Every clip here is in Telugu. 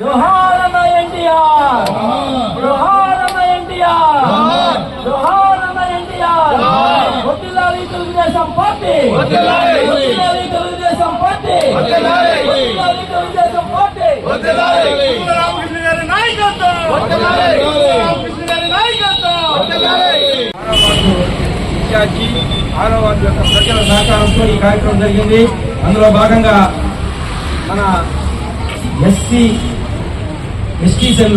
జోహారన్న ఎన్టీఆర్. జోహారన్న ఎన్టీఆర్. జోహారన్న ఎన్టీఆర్. వడ్డిల్లాలి తెలుగుదేశం పార్టీ. వడ్డిల్లాలి తెలుగుదేశం పార్టీ. వడ్డిల్లాలి తెలుగుదేశం పార్టీ. రామకృష్ణ గారి నాయకత్వం. రామకృష్ణ గారి నాయకత్వం. ఆరో వార్డు యొక్క ప్రజల సహకారంతో ఈ కార్యక్రమం జరిగింది. అందులో భాగంగా మన ఎస్సీ ఎస్టీ సెల్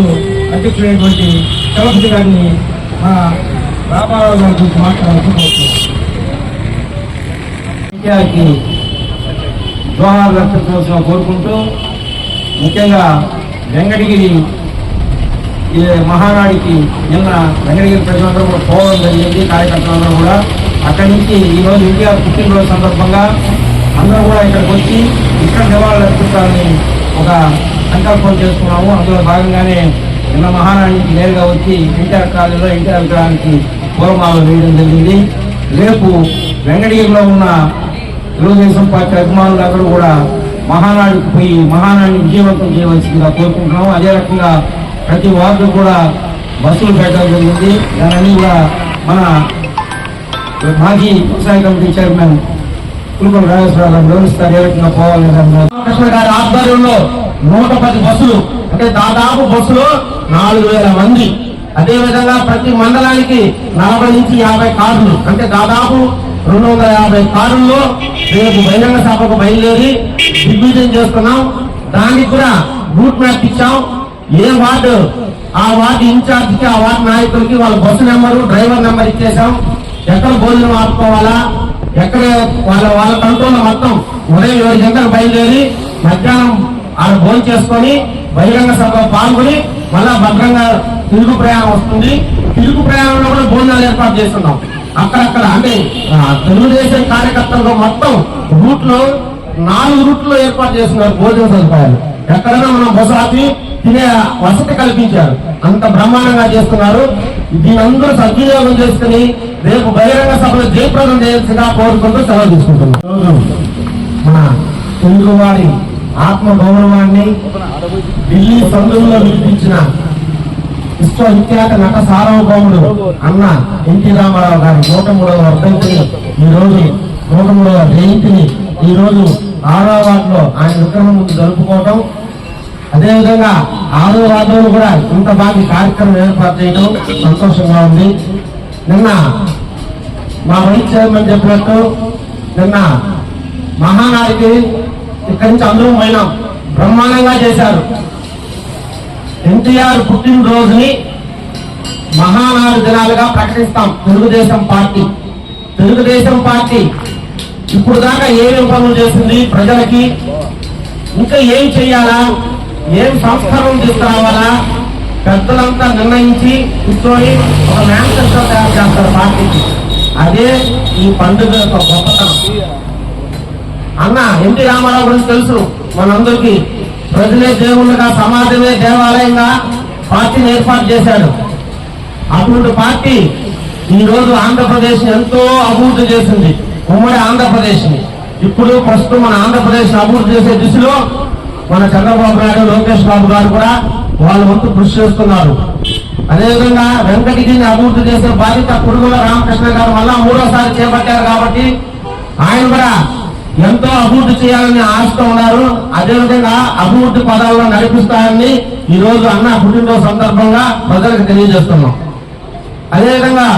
అధ్యక్షుడైనటువంటి చలపతి గారిని మా రామారావు గారి గురించి మాట్లాడాలనుకుంటున్నాం ఇండియాకి జోహార్ లక్షోత్సవం కోరుకుంటూ ముఖ్యంగా వెంకటగిరి మహానాడికి నిన్న వెంకటగిరి ప్రజలందరూ కూడా పోవడం జరిగింది. కార్యకర్తలందరూ కూడా అక్కడి నుంచి ఈరోజు ఇండియా పుట్టినరోజు సందర్భంగా అందరూ కూడా ఇక్కడికి వచ్చి ఇక్కడ నివాళులు అర్పిస్తారని ఒక సంకల్పం చేసుకున్నాము. అందులో భాగంగానే నిన్న మహానాడి నేరుగా వచ్చి ఎన్టీఆర్ కాలేజీలో ఎన్టీఆర్ విగ్రహానికి పూలమాలలు వేయడం జరిగింది. రేపు వెంకటగిరిలో ఉన్న తెలుగుదేశం పార్టీ అభిమానులందరూ కూడా మహానాడికి పోయి మహానాడిని విజయవంతం చేయవలసిందిగా కోరుకుంటున్నాము. అదే రకంగా ప్రతి వార్డు కూడా బస్సులు పెట్టడం జరిగింది. దాన్ని కూడా మన మాజీ వ్యవసాయ కమిటీ చైర్మన్ కులుకొండ రాజేశ్వరరావు గారు పోవాలి గారి ఆధ్వర్యంలో నూట పది బస్సులు అంటే దాదాపు బస్సులు నాలుగు వేల మంది. అదే విధంగా ప్రతి మండలానికి నలభై నుంచి యాభై కార్లు అంటే దాదాపు రెండు వందల యాభై కార్లలో రేపు బహిరంగ సభకు బయలుదేరి దిగ్విజయం చేస్తున్నాం. దానికి కూడా రూట్ మ్యాప్ ఇచ్చాం. ఏ వార్డు ఆ వార్డు ఇన్ఛార్జ్కి ఆ వార్డు నాయకులకి వాళ్ళ బస్సు నెంబరు డ్రైవర్ నెంబర్ ఇచ్చేసాం ఎక్కడ భోజనం ఆపుకోవాలా ఎక్కడ వాళ్ళ వాళ్ళ కంట్రోల్ మొత్తం ఉదయం ఏడు గంటలకు బయలుదేరి మధ్యాహ్నం ఆడ భోజనం చేసుకొని బహిరంగ సభలో పాల్గొని మళ్ళా భద్రంగా తిరుగు ప్రయాణం వస్తుంది. తిరుగు ప్రయాణంలో కూడా భోజనాలు ఏర్పాటు చేస్తున్నాం. అక్కడక్కడ అంటే తెలుగుదేశం కార్యకర్తలు మొత్తం రూట్లో నాలుగు రూట్లో ఏర్పాటు చేస్తున్నారు భోజన సదుపాయాలు. ఎక్కడైనా మనం ఆపి తినే వసతి కల్పించారు. అంత బ్రహ్మాండంగా చేస్తున్నారు. దీని అందరూ సద్వినియోగం చేసుకుని రేపు బహిరంగ సభలో జయప్రదం చేయాల్సిందిగా కోరుకుంటూ సెలవు తీసుకుంటున్నాం. ఈరోజు మన తెలుగువాడి ఆత్మ గౌరవాన్ని ఢిల్లీ సందుల్లో వినిపించిన విశ్వవిఖ్యాత నట సార్వభౌముడు అన్న ఎన్టీ రామారావు గారి నూట మూడవ వర్ధంతిని ఈ రోజు నూట మూడవ జయంతిని ఈ రోజు ఆయన విగ్రహం ముందు జరుపుకోవటం. అదేవిధంగా ఆరో వార్డులో కూడా ఇంత బాగా కార్యక్రమం ఏర్పాటు చేయడం సంతోషంగా ఉంది. నిన్న మా వైస్ చైర్మన్ చెప్పినట్టు నిన్న మహానాడికి ఇక్కడి నుంచి అందరం పోయినాం. బ్రహ్మాండంగా చేశారు. ఎన్టీఆర్ పుట్టినరోజుని మహానాడు దినాలుగా ప్రకటిస్తాం. తెలుగుదేశం పార్టీ. తెలుగుదేశం పార్టీ ఇప్పుడు దాకా ఏమేమి పనులు చేసింది ప్రజలకి? ఇంకా ఏం చేయాలా? ఏం సంస్కరణ తీసుకురావాలా? పెద్దలంతా నిర్ణయించి కూర్చొని ఒక మేనిఫెస్టో తయారు చేస్తారు పార్టీకి. అదే ఈ పండుగ యొక్క గొప్పతనం. అన్న ఎన్టీ రామారావు గురించి తెలుసు? మనందరికీ. ప్రజలే దేవుళ్ళుగా సమాజమే దేవాలయంగా పార్టీని ఏర్పాటు చేశాడు. అటువంటి పార్టీ ఈ రోజు ఆంధ్రప్రదేశ్ ఎంతో అభివృద్ధి చేసింది. ఉమ్మడి ఆంధ్రప్రదేశ్ని. ఇప్పుడు ప్రస్తుతం మన ఆంధ్రప్రదేశ్ అభివృద్ధి చేసే దిశలో మన చంద్రబాబు నాయుడు లోకేష్ బాబు గారు కూడా వాళ్ళ వంతు కృషి చేస్తున్నారు. అదేవిధంగా వెంకటగిరిని అభివృద్ధి చేసే బాధ్యత కుడుగుల రామకృష్ణ గారు మళ్ళా మూడోసారి చేపట్టారు కాబట్టి ఆయన కూడా ఎంతో అభివృద్ధి చేయాలని ఆశతో ఉన్నారు. అదేవిధంగా అభివృద్ధి పదాలను నడిపిస్తారని ఈ రోజు అన్న పుట్టినరోజు సందర్భంగా ప్రజలకు తెలియజేస్తున్నాం. అదేవిధంగా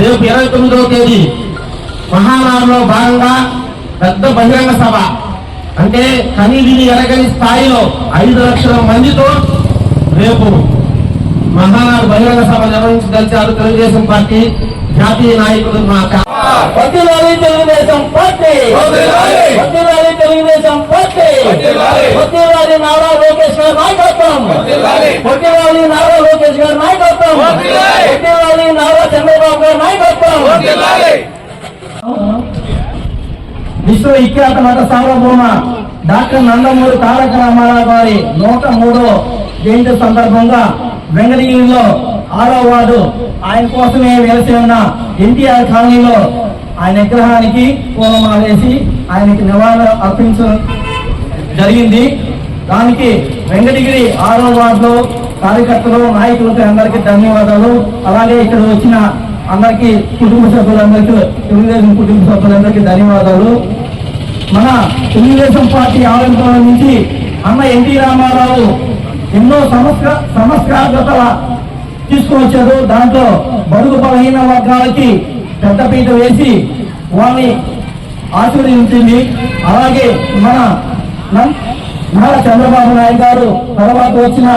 రేపు ఇరవై తొమ్మిదవ తేదీ మహానాడులో భాగంగా పెద్ద బహిరంగ సభ. అంటే కని విని ఎరగని స్థాయిలో ఐదు లక్షల మందితో రేపు మహానాడు బహిరంగ సభ నిర్వహించదలిచారు తెలుగుదేశం పార్టీ జాతీయ నాయకులు మా తెలుగుదేశం పార్టీ. తెలుగుదేశం పార్టీ. నారా లోకేష్ గారి నాయకత్వం. నారా లోకేష్ గారి నాయకత్వం వడ్డిల్లాలి నారా చంద్రబాబు గారి నాయకత్వం విశ్వవిఖ్యాత నట సార్వభౌమ డాక్టర్ నందమూరి తారక రామారావు గారి నూట మూడో జయంతి సందర్భంగా వెంగళగిరిలో ఆరో వార్డు ఆయన కోసమే వెలిసి ఉన్న ఎన్టీఆర్ కాలనీలో ఆయన విగ్రహానికి పూలమాల వేసి ఆయనకి నివాళులు అర్పించడం జరిగింది. దానికి వెంకటగిరి ఆరో వార్డులో కార్యకర్తలు నాయకులకి అందరికీ ధన్యవాదాలు. అలాగే ఇక్కడ వచ్చిన అందరికీ కుటుంబ సభ్యులందరికీ తెలుగుదేశం కుటుంబ సభ్యులందరికీ ధన్యవాదాలు. మన తెలుగుదేశం పార్టీ ఆవిర్భావం నుంచి అన్న ఎన్టీ రామారావు ఎన్నో సంస్క సంస్కారతల తీసుకువచ్చారు. దాంట్లో బడుగు బలహీన వర్గాలకి పెద్దపీట వేసి వాళ్ళని ఆశీర్వదించింది. అలాగే మన నారా చంద్రబాబు నాయుడు గారు తర్వాత వచ్చిన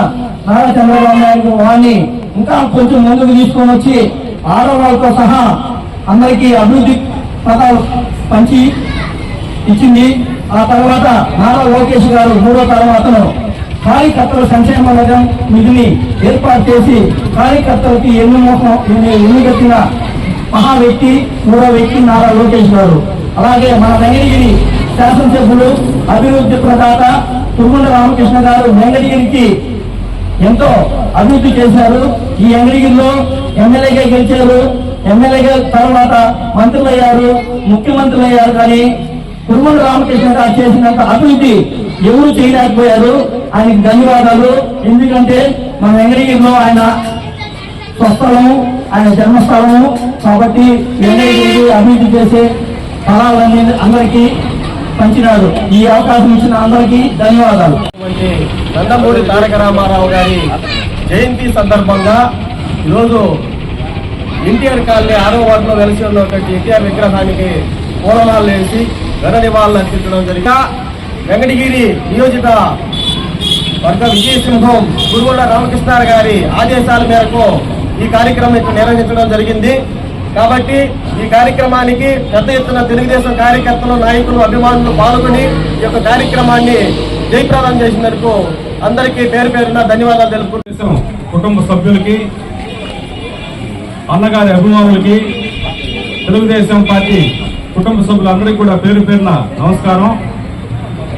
నారా చంద్రబాబు నాయుడు వారిని ఇంకా కొంచెం ముందుకు తీసుకొని వచ్చి ఆడవాళ్ళతో సహా అందరికీ అభివృద్ధి పదాలు పంచి ఇచ్చింది. ఆ తర్వాత నారా లోకేష్ గారు మూడో తర్వాతను కార్యకర్తల సంక్షేమ నిధం నిధిని ఏర్పాటు చేసి కార్యకర్తలకి ఎన్ని మోసం ఎన్ని మహా వ్యక్తి మూడో వ్యక్తి నారా లోకేష్ గారు. అలాగే మన వెంకటగిరి శాసనసభ్యులు అభివృద్ధి ప్రదాత తుమ్మల రామకృష్ణ గారు వెంకటగిరికి ఎంతో అభివృద్ధి చేశారు. ఈ వెంకటగిరిలో ఎమ్మెల్యేగా గెలిచారు. ఎమ్మెల్యేగా తర్వాత మంత్రులయ్యారు. ముఖ్యమంత్రులయ్యారు ముఖ్యమంత్రులు అయ్యారు కానీ కురుమల రామకృష్ణ గారు చేసినంత అభివృద్ధి ఎవరు చేయలేకపోయారు? ఆయనకి ధన్యవాదాలు. ఎందుకంటే మన వెంకటగిరిలో ఆయన స్వస్థలము ఆయన జన్మస్థలము. కాబట్టి వెంకటగిరికి అభివృద్ధి చేసే ఫలాలన్నీ అందరికీ పంచినారు ఈ అవకాశం ఇచ్చిన అందరికీ ధన్యవాదాలు. నందమూరి తారక రామారావు గారి జయంతి సందర్భంగా ఈరోజు ఎన్టీఆర్ కాలనీ ఆరో వార్డులో వెలిసి ఉన్నటువంటి ఎన్టీఆర్ విగ్రహానికి పూలమాలలు వేసి ఘన నివాళులు అర్పించడం జరిగింది వెంకటగిరి నియోజిత వర్గ విజయసింహం గురువుల రామకృష్ణ గారి ఆదేశాల మేరకు ఈ కార్యక్రమం ఇక్కడ నిర్వహించడం జరిగింది. కాబట్టి ఈ కార్యక్రమానికి పెద్ద ఎత్తున తెలుగుదేశం కార్యకర్తలు నాయకులు అభిమానులు పాల్గొని ఈ యొక్క కార్యక్రమాన్ని జయప్రదం చేసినందుకు అందరికీ పేరు పేరున ధన్యవాదాలు తెలుపుకుంటున్నాం. కుటుంబ సభ్యులకి అన్నగారి అభిమానులకి తెలుగుదేశం పార్టీ కుటుంబ సభ్యులందరికీ కూడా పేరు పేరున నమస్కారం.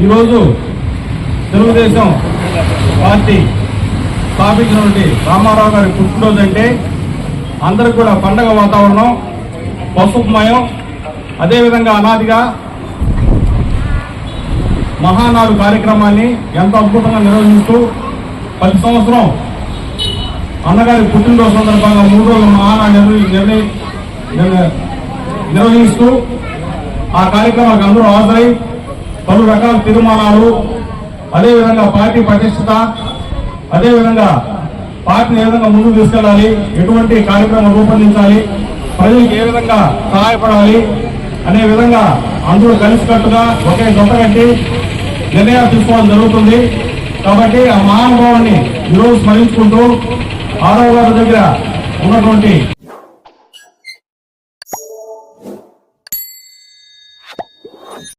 ఈరోజు తెలుగుదేశం పార్టీ స్థాపించినటువంటి రామారావు గారి పుట్టినరోజు అంటే అందరికి కూడా పండగ వాతావరణం పసుపుమయం అదేవిధంగా అనాదిగా మహానాడు కార్యక్రమాన్ని ఎంతో అద్భుతంగా నిర్వహిస్తూ ప్రతి సంవత్సరం అన్నగారి పుట్టినరోజు సందర్భంగా మూడు రోజులు మహానాడు నిర్వ- నిర్వహిస్తూ ఆ కార్యక్రమానికి అందరూ హాజరై పలు రకాల తీర్మానాలు అదేవిధంగా పార్టీ పటిష్టత అదేవిధంగా పార్టీని ఏ విధంగా ముందుకు తీసుకెళ్ళాలి ఎటువంటి కార్యక్రమం రూపొందించాలి ప్రజలకు ఏ విధంగా సహాయపడాలి అనే విధంగా అందరూ కలిసికట్టుగా ఒకే జొంత కట్టి నిర్ణయాలు తీసుకోవడం జరుగుతుంది. కాబట్టి ఆ మహానుభావాన్ని ఈరోజు స్మరించుకుంటూ ఆరోగ్య గారి దగ్గర ఉన్నటువంటి